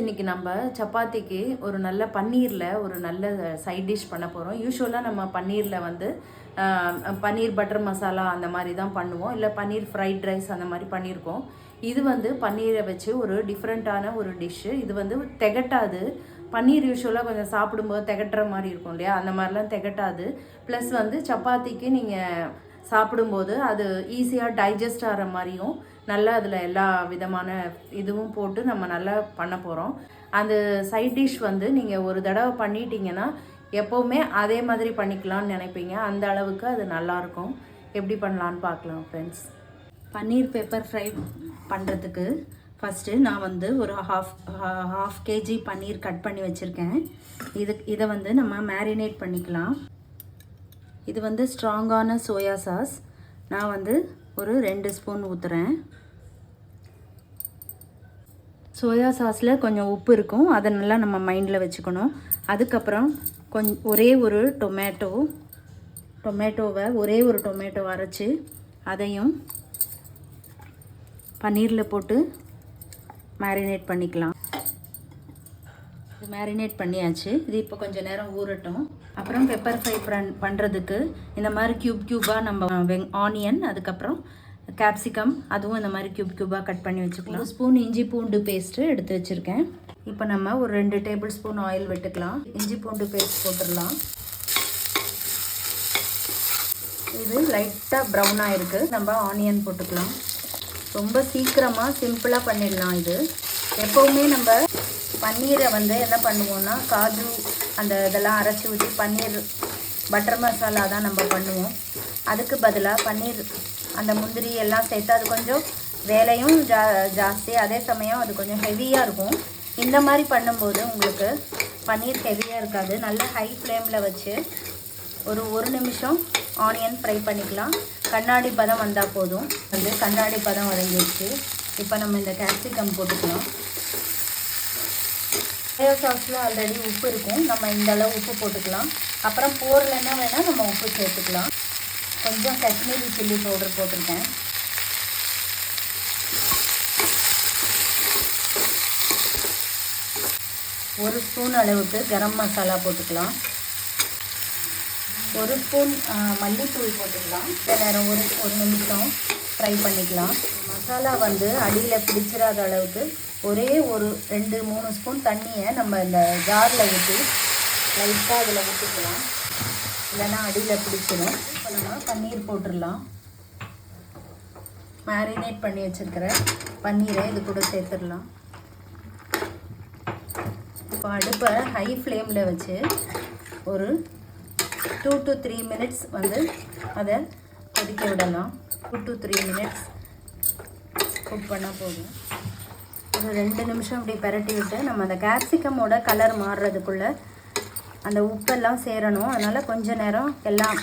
இன்னைக்கு நம்ம சப்பாத்திக்கு ஒரு நல்ல பன்னீரில் ஒரு நல்ல சைட் டிஷ் பண்ண போகிறோம் யூஸ்வலாக நம்ம பன்னீரில் வந்து பன்னீர் பட்டர் மசாலா அந்த மாதிரி தான் பண்ணுவோம். இல்லை பன்னீர் ஃப்ரைட் ரைஸ் அந்த மாதிரி பண்ணியிருக்கோம் இது வந்து பன்னீரை வச்சு ஒரு டிஃப்ரெண்ட்டான ஒரு டிஷ்ஷு இது வந்து திகட்டாது. பன்னீர் யூஸ்வலாக கொஞ்சம் சாப்பிடும்போது திகட்டுற மாதிரி இருக்கும் இல்லையா? அந்த மாதிரிலாம் திகட்டாது. ப்ளஸ் வந்து சப்பாத்திக்கு நீங்கள் சாப்பிடும்போது அது ஈஸியாக டைஜஸ்ட் ஆகிற மாதிரியும் நல்லா அதில் எல்லா விதமான இதுவும் போட்டு நம்ம நல்லா பண்ண போகிறோம் அந்த சைட் டிஷ் வந்து நீங்கள் ஒரு தடவை பண்ணிட்டீங்கன்னா எப்போவுமே அதே மாதிரி பண்ணிக்கலாம்னு நினைப்பீங்க. அந்த அளவுக்கு அது நல்லாயிருக்கும் எப்படி பண்ணலான்னு பார்க்கலாம் ஃப்ரெண்ட்ஸ் பன்னீர் பெப்பர் ஃப்ரை பண்ணுறதுக்கு ஃபஸ்ட்டு நான் வந்து ஒரு half half KG paneer cut பண்ணி வச்சுருக்கேன். இது இதை வந்து நம்ம மேரினேட் பண்ணிக்கலாம். இது வந்து ஸ்ட்ராங்கான சோயா சாஸ். நான் வந்து ஒரு ரெண்டு ஸ்பூன் ஊற்றுறேன் சோயா சாஸில் கொஞ்சம் உப்பு இருக்கும். அதை நல்லா நம்ம மைண்டில் வச்சுக்கணும். அதுக்கப்புறம் கொஞ்ச ஒரே ஒரு டொமேட்டோ டொமேட்டோவை ஒரே ஒரு டொமேட்டோ அரைச்சி அதையும் பன்னீரில் போட்டு மேரினேட் பண்ணிக்கலாம். இது மேரினேட் பண்ணியாச்சு. இது இப்போ கொஞ்சம் நேரம் ஊறட்டும். அப்புறம் பெப்பர் ஃப்ரை பண் பண்ணுறதுக்கு இந்த மாதிரி க்யூப் க்யூபாக நம்ம வெங் ஆனியன் அதுக்கப்புறம் கேப்சிகம் அதுவும் இந்த மாதிரி க்யூப் க்யூபாக கட் பண்ணி வச்சுக்கலாம். ஒரு ஸ்பூன் இஞ்சி பூண்டு பேஸ்ட்டு எடுத்து வச்சுருக்கேன். இப்போ நம்ம ஒரு ரெண்டு டேபிள் ஸ்பூன் ஆயில் விட்டுக்கலாம். இஞ்சி பூண்டு பேஸ்ட் போட்டுடலாம். இது லைட்டாக ப்ரௌனாக இருக்குது நம்ம ஆனியன் போட்டுக்கலாம். ரொம்ப சீக்கிரமாக சிம்பிளாக பண்ணிடலாம் இது. எப்போவுமே நம்ம பன்னீரை வந்து என்ன பண்ணுவோம்னா காஜு அந்த இதெல்லாம் அரைச்சி ஊற்றி பன்னீர் பட்டர் மசாலா தான் நம்ம பண்ணுவோம். அதுக்கு பதிலாக பன்னீர் அந்த முந்திரி எல்லாம் சேர்த்து அது கொஞ்சம் வேலையும் ஜா ஜாஸ்தி. அதே சமயம் அது கொஞ்சம் ஹெவியாக இருக்கும். இந்த மாதிரி பண்ணும்போது உங்களுக்கு பன்னீர் ஹெவியாக இருக்காது. நல்ல ஹை ஃப்ளேமில் வச்சு ஒரு ஒரு நிமிஷம் ஆனியன் ஃப்ரை பண்ணிக்கலாம். கண்ணாடி பதம் வந்தால் போதும். வந்து கண்ணாடி பதம் வரைஞ்சிருச்சு இப்போ நம்ம இந்த கேப்சிகம் போட்டுக்கலாம். சோயா சாஸில் ஆல்ரெடி உப்பு இருக்கும். நம்ம இந்த அளவு உப்பு போட்டுக்கலாம். அப்புறம் போர்லன்னா வேணால் நம்ம உப்பு சேர்த்துக்கலாம். கொஞ்சம் காஷ்மீரி சில்லி பவுடர் போட்டிருக்கேன். ஒரு ஸ்பூன் அளவுக்கு கரம் மசாலா போட்டுக்கலாம். ஒரு ஸ்பூன் மல்லித்தூள் போட்டுக்கலாம். சில நேரம் ஒரு ஒரு நிமிஷம் ஃப்ரை பண்ணிக்கலாம். மசாலா வந்து அடியில் பிடிச்சிடாத அளவுக்கு ஒரே ஒரு ரெண்டு மூணு ஸ்பூன் தண்ணியை நம்ம இந்த ஜாரில் ஊற்றி லைட்டாக அதில் ஊற்றிக்கலாம் இல்லைன்னா அடியில் பிடிச்சிடும் இப்போ நம்ம பன்னீர் போட்டுடலாம். மேரினேட் பண்ணி வச்சுருக்கிற பன்னீரை இது கூட சேர்த்துடலாம். இப்போ அடுப்பை ஹை ஃப்ளேமில் வச்சு ஒரு டூ டு த்ரீ மினிட்ஸ் வந்து அதை கொதிக்க விடலாம். Two to three minutes cook பண்ணால் போதும். ஒரு ரெண்டு நிமிஷம் இப்படி பரட்டி விட்டு நம்ம அந்த கேப்சிகமோட கலர் மாறுறதுக்குள்ளே அந்த உப்பெல்லாம் சேரணும். அதனால் கொஞ்ச நேரம் எல்லாம்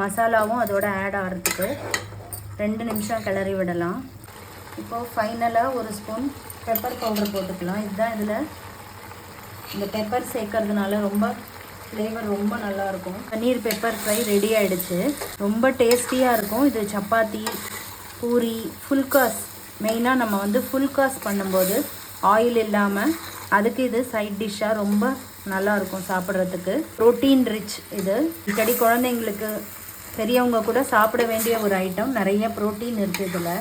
மசாலாவும் அதோட ஆட் ஆகிறதுக்கு ரெண்டு நிமிஷம் கிளறி விடலாம். இப்போது ஃபைனலாக ஒரு ஸ்பூன் பெப்பர் பவுடர் போட்டுக்கலாம். இதுதான் இதில் இந்த பெப்பர் சேர்க்கறதுனால ரொம்ப ஃப்ளேவர் ரொம்ப நல்லாயிருக்கும் பன்னீர் பெப்பர் ஃப்ரை ரெடி ஆகிடுச்சு ரொம்ப டேஸ்டியாக இருக்கும். இது சப்பாத்தி பூரி ஃபுல்காஸ் மெயினாக நம்ம வந்து ஃபுல் காஸ்ட் பண்ணும்போது ஆயில் இல்லாமல் அதுக்கு இது சைட் டிஷ்ஷாக ரொம்ப நல்லா இருக்கும் சாப்பிட்றதுக்கு. ப்ரோட்டீன் ரிச் இது. அடிக்கடி குழந்தைங்களுக்கு பெரியவங்க கூட சாப்பிட வேண்டிய ஒரு ஐட்டம் நிறைய ப்ரோட்டீன் இருக்குது இதில்.